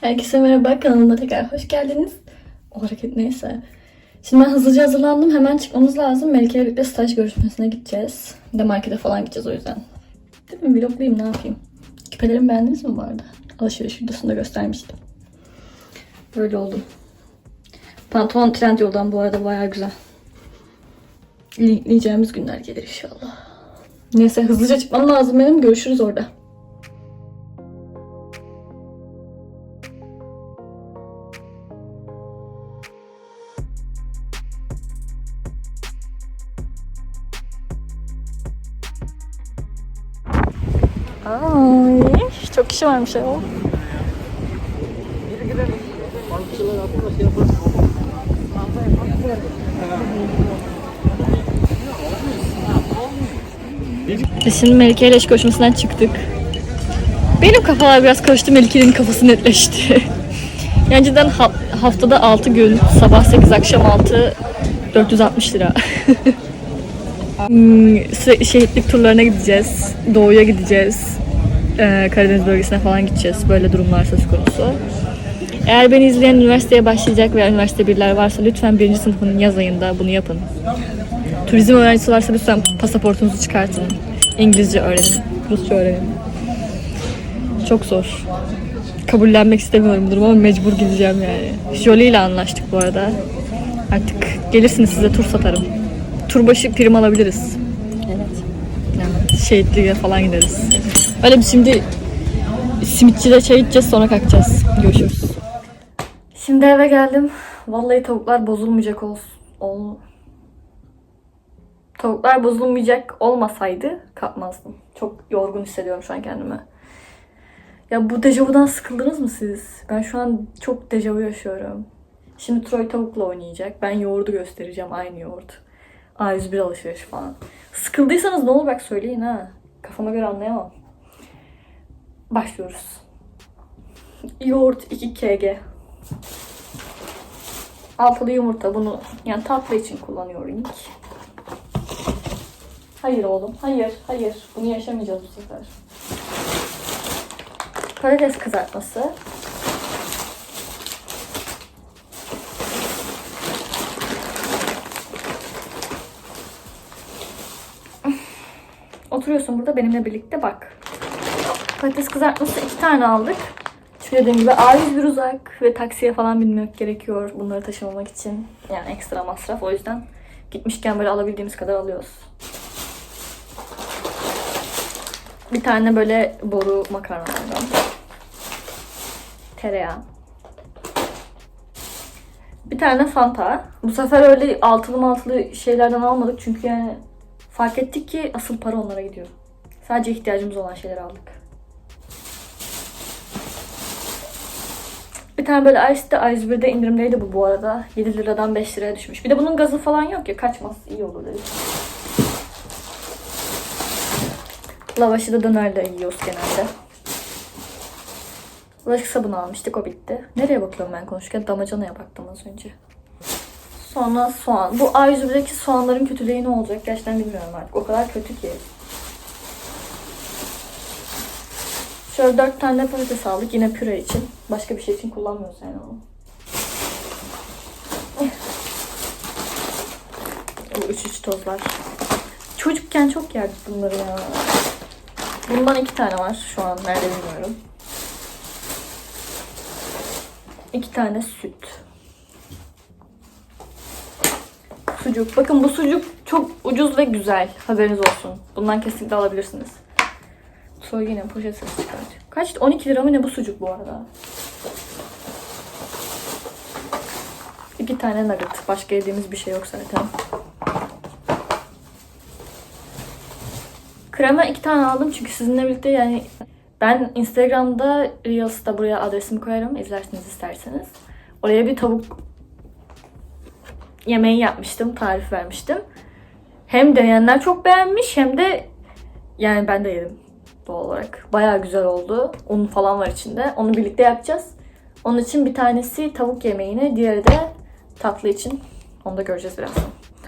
Herkese merhaba kanalıma tekrar hoş geldiniz. O hareket neyse. Şimdi ben hızlıca hazırlandım. Hemen çıkmamız lazım. Melike ile birlikte staj görüşmesine gideceğiz. Bir de markete falan gideceğiz o yüzden. Değil mi? Vloglayayım ne yapayım. Küpelerimi beğendiniz mi bu arada? Alışveriş videosunda göstermiştim. Böyle oldum. Pantolon Trendyol'dan bu arada bayağı güzel. Linkleyeceğimiz günler gelir inşallah. Neyse hızlıca çıkmam lazım benim. Görüşürüz orada. Ay, çok kişi varmış ya. Biz şimdi Melike ile görüşmesinden çıktık. Benim kafalar biraz karıştı, Melike'nin kafası netleşti. Yani cidden ha- haftada 6 gün, sabah 8, akşam 6, 460 lira. Hmm, şehitlik turlarına gideceğiz. Doğuya gideceğiz. Ee, Karadeniz bölgesine falan gideceğiz. Böyle durumlar söz konusu. Eğer beni izleyen üniversiteye başlayacak veya üniversite birler varsa lütfen birinci sınıfın yaz ayında bunu yapın. Turizm öğrencisi varsa lütfen pasaportunuzu çıkartın. İngilizce öğrenin. Rusça öğrenin. Çok zor. Kabullenmek istemiyorum bu durumu ama mecbur gideceğim yani. Jolie ile anlaştık bu arada. Artık gelirsiniz size tur satarım. Tur başı prim alabiliriz. Evet. Yani şehitliğe falan gideriz. Öyle bir şimdi simitçide çay içeceğiz sonra kalkacağız. Görüşürüz. Şimdi eve geldim. Vallahi tavuklar bozulmayacak olsun. Ol... Tavuklar bozulmayacak olmasaydı kalkmazdım. Çok yorgun hissediyorum şu an kendimi. Ya bu dejavudan sıkıldınız mı siz? Ben şu an çok dejavu yaşıyorum. Şimdi Troy tavukla oynayacak. Ben yoğurdu göstereceğim. Aynı yoğurt. A101 alışveriş falan. Sıkıldıysanız ne olur bak söyleyin ha. Kafama göre anlayamam. Başlıyoruz. Yoğurt 2 kg. Altılı yumurta bunu yani tatlı için kullanıyorum. Hayır oğlum. Hayır. Hayır. Bunu yaşamayacağız bu sefer. Patates kızartması. Oturuyorsun burada benimle birlikte bak. Patates kızartması iki tane aldık. Çünkü dediğim gibi A101 uzak ve taksiye falan binmek gerekiyor bunları taşımamak için. Yani ekstra masraf. O yüzden gitmişken böyle alabildiğimiz kadar alıyoruz. Bir tane böyle boru makarnalardan. Tereyağı. Bir tane Fanta. Bu sefer öyle altılı maltılı şeylerden almadık çünkü yani fark ettik ki asıl para onlara gidiyor. Sadece ihtiyacımız olan şeyleri aldık. Bir tane böyle Ice'de A101'de indirimdeydi bu bu arada. 7 liradan 5 liraya düşmüş. Bir de bunun gazı falan yok ya kaçmaz iyi olur dedik. Lavaşı da dönerle yiyoruz genelde. Bulaşık sabunu almıştık o bitti. Nereye bakıyorum ben konuşurken? Damacanaya baktım az önce. Sonra soğan. Bu A101'deki soğanların kötülüğü ne olacak? Gerçekten bilmiyorum artık. O kadar kötü ki. Şöyle dört tane patates aldık yine püre için. Başka bir şey için kullanmıyoruz yani onu. Bu üç üç tozlar. Çocukken çok yerdik bunları ya. Bundan iki tane var şu an nerede bilmiyorum. İki tane süt. Sucuk. Bakın bu sucuk çok ucuz ve güzel. Haberiniz olsun. Bundan kesinlikle alabilirsiniz. Sonra yine poşet sesi çıkartıyor. Kaç? 12 lira mı ne bu sucuk bu arada? İki tane nugget. Başka yediğimiz bir şey yok zaten. Krema iki tane aldım çünkü sizinle birlikte yani ben Instagram'da Reels'ta buraya adresimi koyarım izlersiniz isterseniz. Oraya bir tavuk yemeği yapmıştım, tarif vermiştim. Hem deneyenler çok beğenmiş hem de yani ben de yedim doğal olarak. Bayağı güzel oldu. Un falan var içinde. Onu birlikte yapacağız. Onun için bir tanesi tavuk yemeğini, diğeri de tatlı için. Onu da göreceğiz birazdan.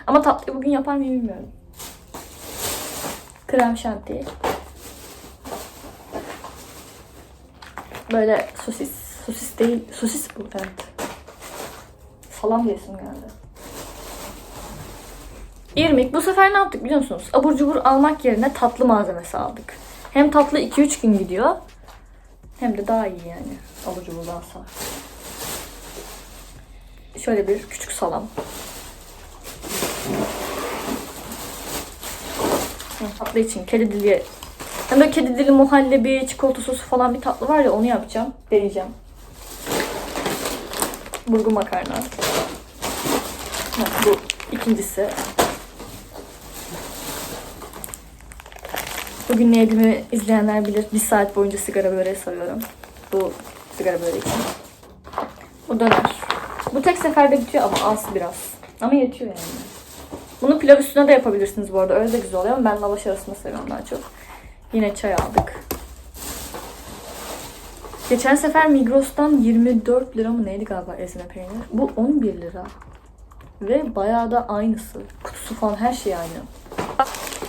Ama tatlıyı bugün yapar mıyım bilmiyorum. Krem şanti. Böyle sosis Sosis değil. Sosis bu evet. Salam yesim geldi. İrmik. Bu sefer ne yaptık biliyor musunuz? Abur cubur almak yerine tatlı malzemesi aldık. Hem tatlı 2-3 gün gidiyor. Hem de daha iyi yani. Abur cuburdansa. Şöyle bir küçük salam. Tatlı için kedi dili. Hem böyle kedi dili muhallebi, çikolata sosu falan bir tatlı var ya onu yapacağım. Deneyeceğim. Burgu makarna. Bu ikincisi. Bugün ne yediğimi izleyenler bilir. Bir saat boyunca sigara böreği sarıyorum. Bu sigara böreği için. Bu döner. Bu tek seferde bitiyor ama az biraz. Ama yetiyor yani. Bunu pilav üstüne de yapabilirsiniz bu arada. Öyle de güzel oluyor ama ben lavaş arasında seviyorum daha çok. Yine çay aldık. Geçen sefer Migros'tan 24 lira mı neydi galiba ezine peynir. Bu 11 lira. Ve bayağı da aynısı. Kutusu falan her şey aynı.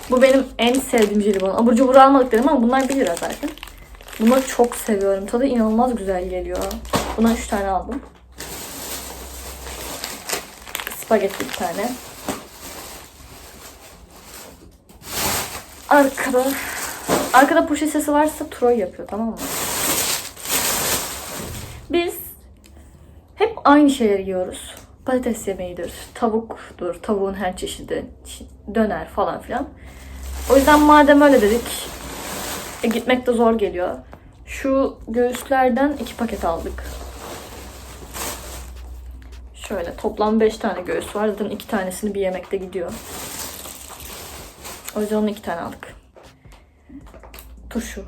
Bu benim en sevdiğim jelibon. Abur cubur almadık dedim ama bunlar 1 lira zaten. Bunları çok seviyorum. Tadı inanılmaz güzel geliyor. Bundan 3 tane aldım. Spagetti bir tane. Arkada Arkada poşet sesi varsa Troy yapıyor tamam mı? Biz hep aynı şeyleri yiyoruz. Patates yemeğidir, tavuktur, tavuğun her çeşidi, döner falan filan. O yüzden madem öyle dedik, e, gitmek de zor geliyor. Şu göğüslerden iki paket aldık. Şöyle toplam 5 tane göğüs var. Zaten iki tanesini bir yemekte gidiyor. O yüzden onu iki tane aldık. Turşu.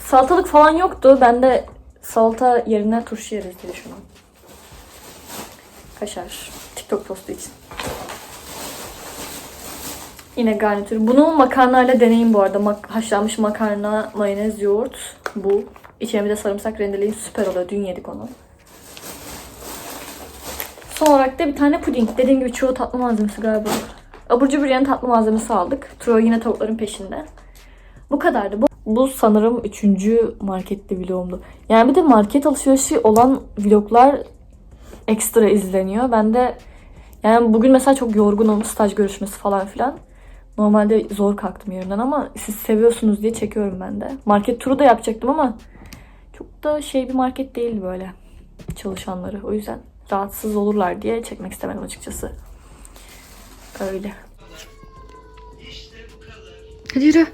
Salatalık falan yoktu. Ben de salata yerine turşu yeriz diye düşündüm. Kaşar. TikTok postu için. Yine garnitür. Bunu makarnayla deneyin bu arada. Mak- haşlanmış makarna, mayonez, yoğurt. Bu. İçine bir de sarımsak rendeleyin. Süper oluyor. Dün yedik onu. Son olarak da bir tane puding. Dediğim gibi çoğu tatlı malzemesi galiba. Abur cubur yerine tatlı malzemesi aldık. Troy yine tavukların peşinde. Bu kadardı. Bu, bu sanırım üçüncü markette vlogumdu. Yani bir de market alışverişi olan vloglar ekstra izleniyor. Ben de yani bugün mesela çok yorgunum. Staj görüşmesi falan filan. Normalde zor kalktım yerimden ama siz seviyorsunuz diye çekiyorum ben de. Market turu da yapacaktım ama çok da şey bir market değildi böyle çalışanları. O yüzden rahatsız olurlar diye çekmek istemedim açıkçası. Öyle. Hadi yürü.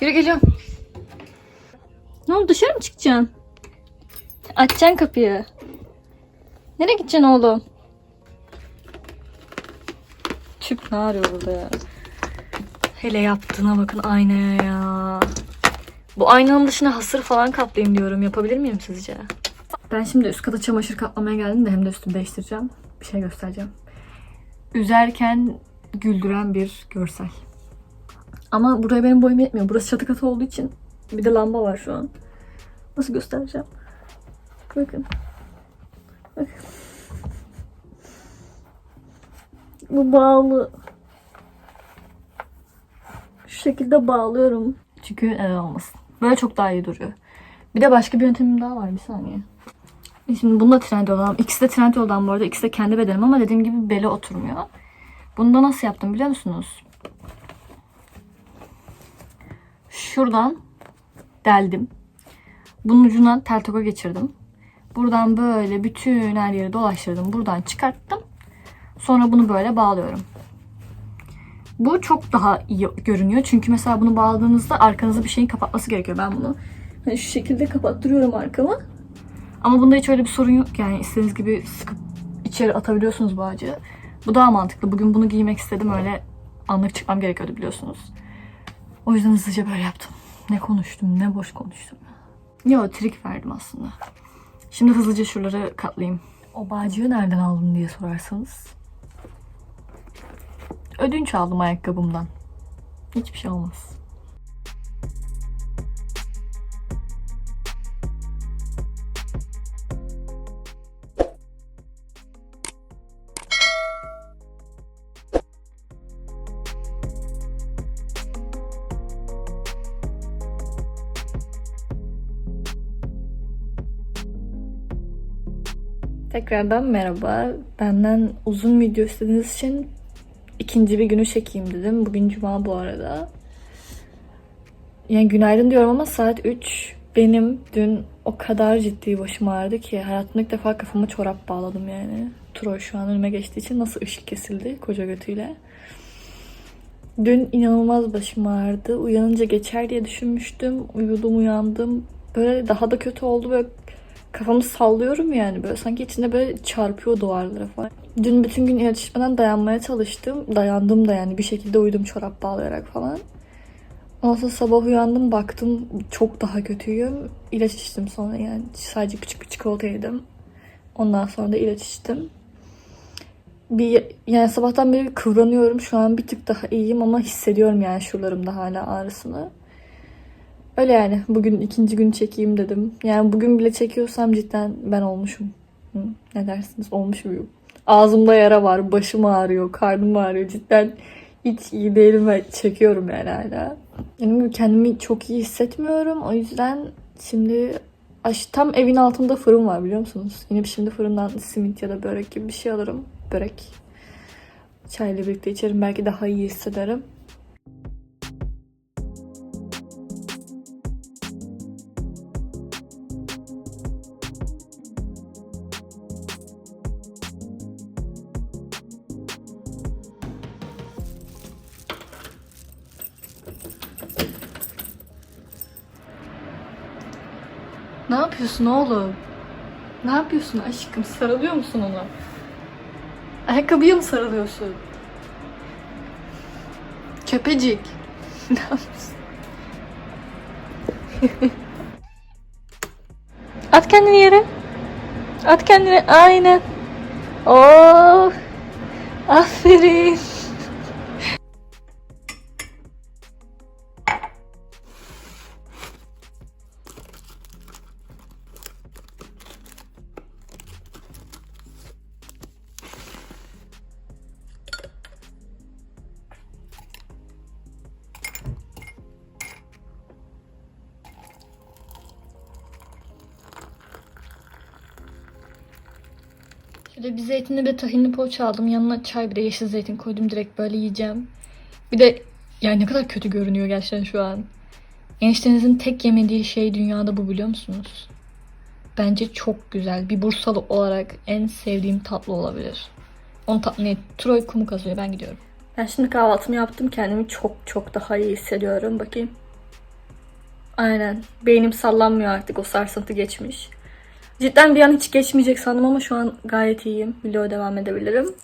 Yürü geliyorum. Ne oldu dışarı mı çıkacaksın? Açacaksın kapıyı. Nereye gideceksin oğlum? Tüp ne arıyor burada ya? Hele yaptığına bakın aynaya ya. Bu aynanın dışına hasır falan kaplayayım diyorum. Yapabilir miyim sizce? Ben şimdi üst kata çamaşır katlamaya geldim de hem de üstümü değiştireceğim. Bir şey göstereceğim. Üzerken güldüren bir görsel. Ama buraya benim boyum yetmiyor. Burası çatı katı olduğu için bir de lamba var şu an. Nasıl göstereceğim? Bakın. Bu bağlı. Şu şekilde bağlıyorum. Çünkü neden olmasın. Böyle çok daha iyi duruyor. Bir de başka bir yöntemim daha var. Bir saniye. Şimdi bunu da Trendyol'dan. İkisi de Trendyol'dan bu arada. İkisi de kendi bedenim ama dediğim gibi bele oturmuyor. Bunu da nasıl yaptım biliyor musunuz? Şuradan deldim. Bunun ucundan tel toka geçirdim. Buradan böyle bütün her yeri dolaştırdım. Buradan çıkarttım. Sonra bunu böyle bağlıyorum. Bu çok daha iyi görünüyor. Çünkü mesela bunu bağladığınızda arkanızı bir şeyin kapatması gerekiyor. Ben bunu hani şu şekilde kapattırıyorum arkamı. Ama bunda hiç öyle bir sorun yok. Yani istediğiniz gibi sıkıp içeri atabiliyorsunuz bu ağacı. Bu daha mantıklı. Bugün bunu giymek istedim. Öyle anlık çıkmam gerekiyordu biliyorsunuz. O yüzden hızlıca böyle yaptım. Ne konuştum, ne boş konuştum. Yo, trik verdim aslında. Şimdi hızlıca şuraları katlayayım. O bağcığı nereden aldın diye sorarsanız. Ödünç aldım ayakkabımdan. Hiçbir şey olmaz. Tekrardan merhaba. Benden uzun video istediğiniz için ikinci bir günü çekeyim dedim. Bugün cuma bu arada. Yani günaydın diyorum ama saat 3. Benim dün o kadar ciddi başım ağrıdı ki hayatımda ilk defa kafama çorap bağladım yani. Troy şu an önüme geçtiği için nasıl ışık kesildi koca götüyle. Dün inanılmaz başım ağrıdı. Uyanınca geçer diye düşünmüştüm. Uyudum uyandım. Böyle daha da kötü oldu. Böyle kafamı sallıyorum yani. Böyle sanki içinde böyle çarpıyor duvarlara falan. Dün bütün gün ilaç içmeden dayanmaya çalıştım. Dayandım da yani bir şekilde uyudum çorap bağlayarak falan. Ondan sonra sabah uyandım baktım çok daha kötüyüm. İlaç içtim sonra yani sadece küçük bir çikolata yedim. Ondan sonra da ilaç içtim. Bir yani sabahtan beri kıvranıyorum. Şu an bir tık daha iyiyim ama hissediyorum yani şuralarımda hala ağrısını. Öyle yani. Bugün ikinci gün çekeyim dedim. Yani bugün bile çekiyorsam cidden ben olmuşum. Hı, ne dersiniz? Olmuş muyum? Ağzımda yara var. Başım ağrıyor. Karnım ağrıyor. Cidden hiç iyi değilim ve çekiyorum yani hala. Gibi kendimi çok iyi hissetmiyorum. O yüzden şimdi tam evin altında fırın var biliyor musunuz? Yine şimdi fırından simit ya da börek gibi bir şey alırım. Börek. Çayla birlikte içerim. Belki daha iyi hissederim. Ne yapıyorsun oğlum? Ne yapıyorsun aşkım? Sarılıyor musun ona? Ayakkabıya mı sarılıyorsun? Köpecik. ne yapıyorsun? At kendini yere. At kendini. Aynen. Oh. Aferin. Şöyle bir zeytinli ve tahinli poğaça aldım. Yanına çay bir de yeşil zeytin koydum. Direkt böyle yiyeceğim. Bir de yani ne kadar kötü görünüyor gerçekten şu an. Eniştenizin tek yemediği şey dünyada bu biliyor musunuz? Bence çok güzel. Bir Bursalı olarak en sevdiğim tatlı olabilir. Onun tatlı ne? Troy kumu kazıyor. Ben gidiyorum. Ben şimdi kahvaltımı yaptım. Kendimi çok çok daha iyi hissediyorum. Bakayım. Aynen. Beynim sallanmıyor artık. O sarsıntı geçmiş. Cidden bir an hiç geçmeyecek sandım ama şu an gayet iyiyim. Vloga devam edebilirim.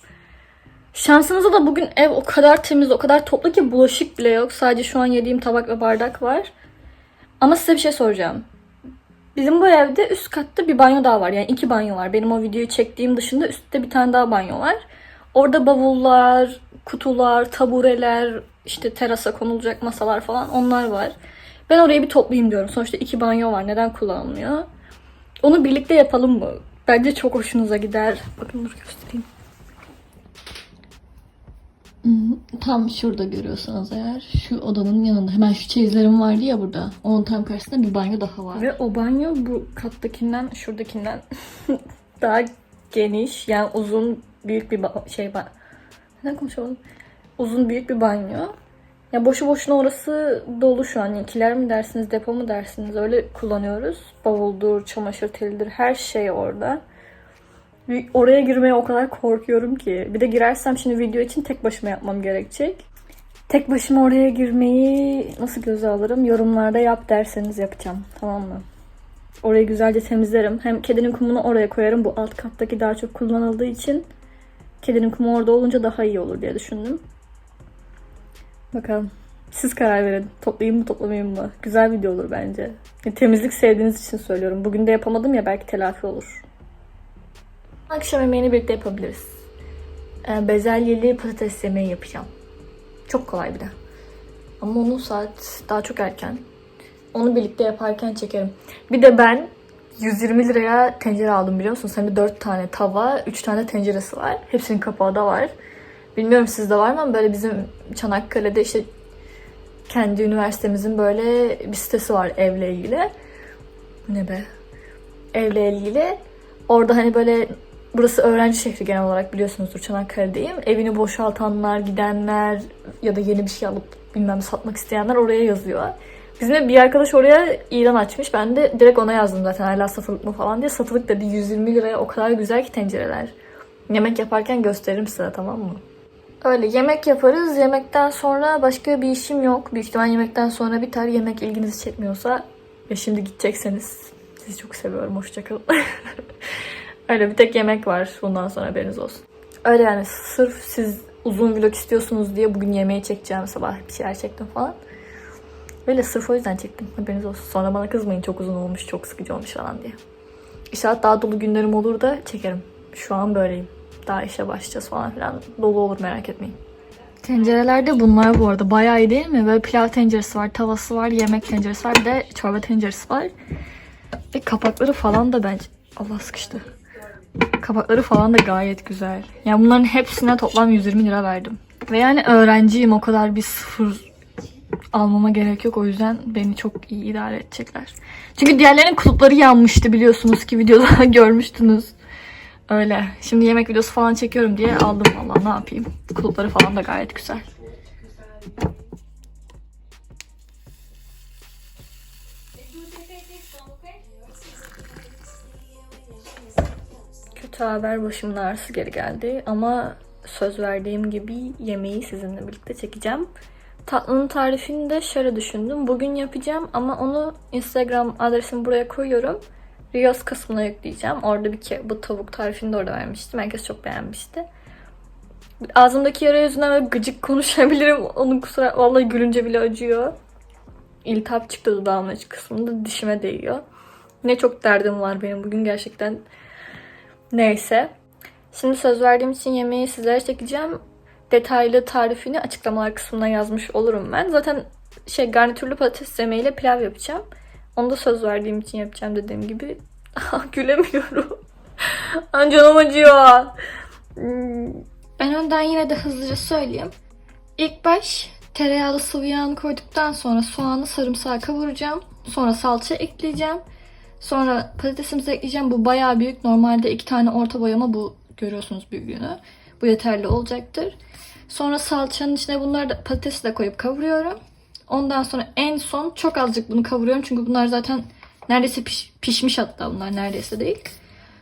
Şansınıza da bugün ev o kadar temiz, o kadar toplu ki bulaşık bile yok. Sadece şu an yediğim tabak ve bardak var. Ama size bir şey soracağım. Bizim bu evde üst katta bir banyo daha var. Yani iki banyo var. Benim o videoyu çektiğim dışında üstte bir tane daha banyo var. Orada bavullar, kutular, tabureler, işte terasa konulacak masalar falan onlar var. Ben orayı bir toplayayım diyorum. Sonuçta iki banyo var. Neden kullanılmıyor? Onu birlikte yapalım mı? Bence çok hoşunuza gider. Bakın dur göstereyim. Hmm, Tam şurada görüyorsanız eğer şu odanın yanında hemen şu çeyizlerim vardı ya burada. Onun tam karşısında bir banyo daha var. Ve o banyo bu kattakinden şuradakinden daha geniş yani uzun büyük bir şey ba- neden konuşamadım? Uzun büyük bir banyo. Ya boşu boşuna orası dolu şu an. İkiler mi dersiniz, depo mu dersiniz? Öyle kullanıyoruz. Bavuldur, çamaşır telidir, her şey orada. Oraya girmeye o kadar korkuyorum ki. Bir de girersem şimdi video için tek başıma yapmam gerekecek. Tek başıma oraya girmeyi nasıl göze alırım? Yorumlarda yap derseniz yapacağım. Tamam mı? Orayı güzelce temizlerim. Hem kedinin kumunu oraya koyarım. Bu alt kattaki daha çok kullanıldığı için kedinin kumu orada olunca daha iyi olur diye düşündüm. Bakalım. Siz karar verin. Toplayayım mı toplamayayım mı? Güzel video olur bence. Ya, temizlik sevdiğiniz için söylüyorum. Bugün de yapamadım ya belki telafi olur. Akşam yemeğini birlikte yapabiliriz. Ee, bezelyeli patates yemeği yapacağım. Çok kolay bir de. Ama onun saat daha çok erken. Onu birlikte yaparken çekerim. Bir de ben 120 liraya tencere aldım biliyor musunuz? Hem de 4 tane tava, 3 tane tenceresi var. Hepsinin kapağı da var. Bilmiyorum sizde var mı ama böyle bizim Çanakkale'de işte kendi üniversitemizin böyle bir sitesi var evle ilgili. Ne be? Evle ilgili. Orada hani böyle burası öğrenci şehri genel olarak biliyorsunuzdur Çanakkale'deyim. Evini boşaltanlar, gidenler ya da yeni bir şey alıp bilmem satmak isteyenler oraya yazıyor. Bizim de bir arkadaş oraya ilan açmış. Ben de direkt ona yazdım zaten hala satılık mı falan diye. Satılık dedi 120 liraya o kadar güzel ki tencereler. Yemek yaparken gösteririm size tamam mı? Öyle yemek yaparız. Yemekten sonra başka bir işim yok. Büyük ihtimal yemekten sonra biter. Yemek ilginizi çekmiyorsa ve şimdi gidecekseniz sizi çok seviyorum. Hoşçakalın. Öyle bir tek yemek var. Bundan sonra haberiniz olsun. Öyle yani sırf siz uzun vlog istiyorsunuz diye bugün yemeği çekeceğim sabah bir şeyler çektim falan. Öyle sırf o yüzden çektim. Haberiniz olsun. Sonra bana kızmayın çok uzun olmuş, çok sıkıcı olmuş falan diye. İnşallah daha dolu günlerim olur da çekerim. Şu an böyleyim. Daha işe başlayacağız falan filan. Dolu olur merak etmeyin. Tencerelerde bunlar bu arada. Bayağı iyi değil mi? Böyle pilav tenceresi var, tavası var, yemek tenceresi var. Bir de çorba tenceresi var. Ve kapakları falan da bence... Allah sıkıştı. Kapakları falan da gayet güzel. Yani bunların hepsine toplam 120 lira verdim. Ve yani öğrenciyim o kadar bir sıfır almama gerek yok. O yüzden beni çok iyi idare edecekler. Çünkü diğerlerinin kulupları yanmıştı biliyorsunuz ki videoda görmüştünüz. Öyle. Şimdi yemek videosu falan çekiyorum diye aldım valla ne yapayım. Kulupları falan da gayet güzel. Kötü haber başımın ağrısı geri geldi ama söz verdiğim gibi yemeği sizinle birlikte çekeceğim. Tatlının tarifini de şöyle düşündüm. Bugün yapacağım ama onu Instagram adresimi buraya koyuyorum. Reels kısmına yükleyeceğim. Orada bir ke bu tavuk tarifini de orada vermiştim. Herkes çok beğenmişti. Ağzımdaki yara yüzünden böyle gıcık konuşabilirim. Onun kusura vallahi gülünce bile acıyor. İltihap çıktı dudağımın iç kısmında dişime değiyor. Ne çok derdim var benim bugün gerçekten. Neyse. Şimdi söz verdiğim için yemeği sizlere çekeceğim. Detaylı tarifini açıklamalar kısmına yazmış olurum ben. Zaten şey garnitürlü patates yemeğiyle pilav yapacağım. Onu da söz verdiğim için yapacağım dediğim gibi. Gülemiyorum. An canım acıyor. Ben önden yine de hızlıca söyleyeyim. İlk baş tereyağlı sıvı yağını koyduktan sonra soğanı sarımsağı kavuracağım. Sonra salça ekleyeceğim. Sonra patatesimizi ekleyeceğim. Bu bayağı büyük. Normalde iki tane orta boy ama bu görüyorsunuz büyüklüğünü. Bu yeterli olacaktır. Sonra salçanın içine bunları da patatesi de koyup kavuruyorum. Ondan sonra en son çok azıcık bunu kavuruyorum. Çünkü bunlar zaten neredeyse piş- pişmiş hatta bunlar neredeyse değil.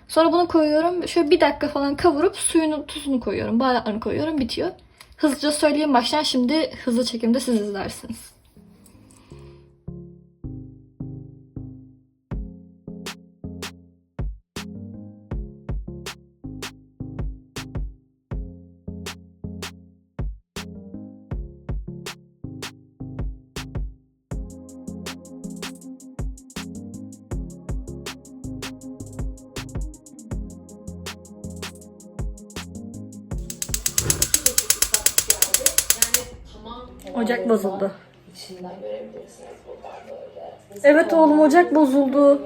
Sonra bunu koyuyorum. Şöyle bir dakika falan kavurup suyunu, tuzunu koyuyorum. Baharatlarını koyuyorum. Bitiyor. Hızlıca söyleyeyim baştan. Şimdi hızlı çekimde siz izlersiniz. Ocak bozuldu. İçinden görebilirsiniz buradan böyle. Evet oğlum ocak bozuldu.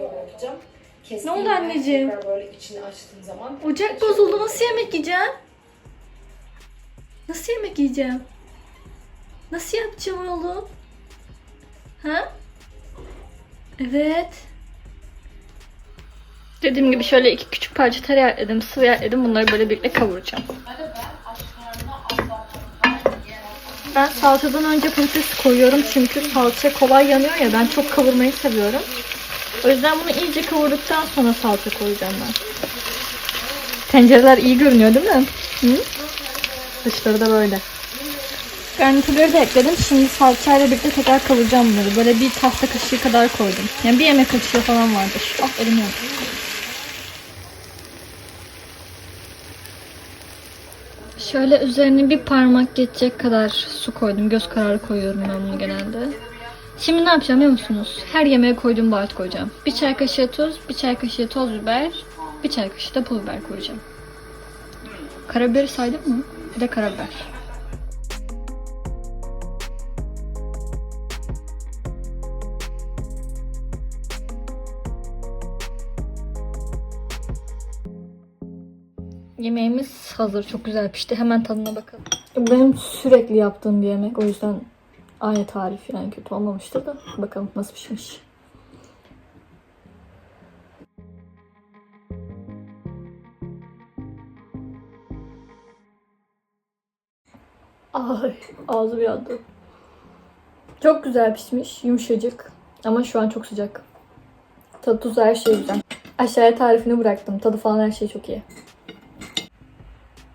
Ne oldu anneciğim? Tekrar böyle içini açtığım zaman Ocak bozuldu. Nasıl yemek yiyeceğim? Nasıl yemek yiyeceğim? Nasıl yapacağım oğlum? Ha? Evet. Dediğim gibi şöyle iki küçük parça tereyağı ekledim, sıvı yağ ekledim. Bunları böyle birlikte kavuracağım. Ben salçadan önce patates koyuyorum çünkü salça kolay yanıyor ya ben çok kavurmayı seviyorum. O yüzden bunu iyice kavurduktan sonra salça koyacağım ben. Tencereler iyi görünüyor değil mi? Hı? Dışları da böyle. Garnitürleri de ekledim. Şimdi salçayla birlikte tekrar kavuracağım bunları. Böyle bir tahta kaşığı kadar koydum. Yani bir yemek kaşığı falan vardır. Ah elim yandı. Şöyle üzerine bir parmak geçecek kadar su koydum. Göz kararı koyuyorum ben bunu genelde. Şimdi ne yapacağım biliyor musunuz? Her yemeğe koyduğum baharat koyacağım. Bir çay kaşığı tuz, bir çay kaşığı toz biber, bir çay kaşığı da pul biber koyacağım. Karabiberi saydım mı? Bir de karabiber. Yemeğimiz Hazır. Çok güzel pişti. Hemen tadına bakalım. Benim sürekli yaptığım bir yemek. O yüzden aynı tarif yani kötü olmamıştır da. Bakalım nasıl pişmiş. Ay ağzım yandı. Çok güzel pişmiş. Yumuşacık. Ama şu an çok sıcak. Tadı tuzu her şey güzel. Aşağıya tarifini bıraktım. Tadı falan her şey çok iyi.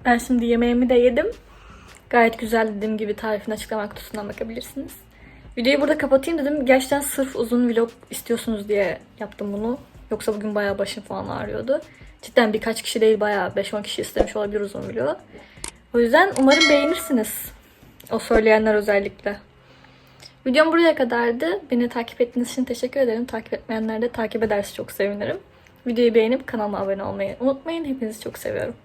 Ben şimdi yemeğimi de yedim. Gayet güzel dediğim gibi tarifini açıklama kutusundan bakabilirsiniz. Videoyu burada kapatayım dedim. Gerçekten sırf uzun vlog istiyorsunuz diye yaptım bunu. Yoksa bugün bayağı başım falan ağrıyordu. Cidden birkaç kişi değil bayağı 5-10 kişi istemiş olabilir uzun vlog. O yüzden umarım beğenirsiniz. O söyleyenler özellikle. Videom buraya kadardı. Beni takip ettiğiniz için teşekkür ederim. Takip etmeyenler de takip ederse çok sevinirim. Videoyu beğenip kanalıma abone olmayı unutmayın. Hepinizi çok seviyorum.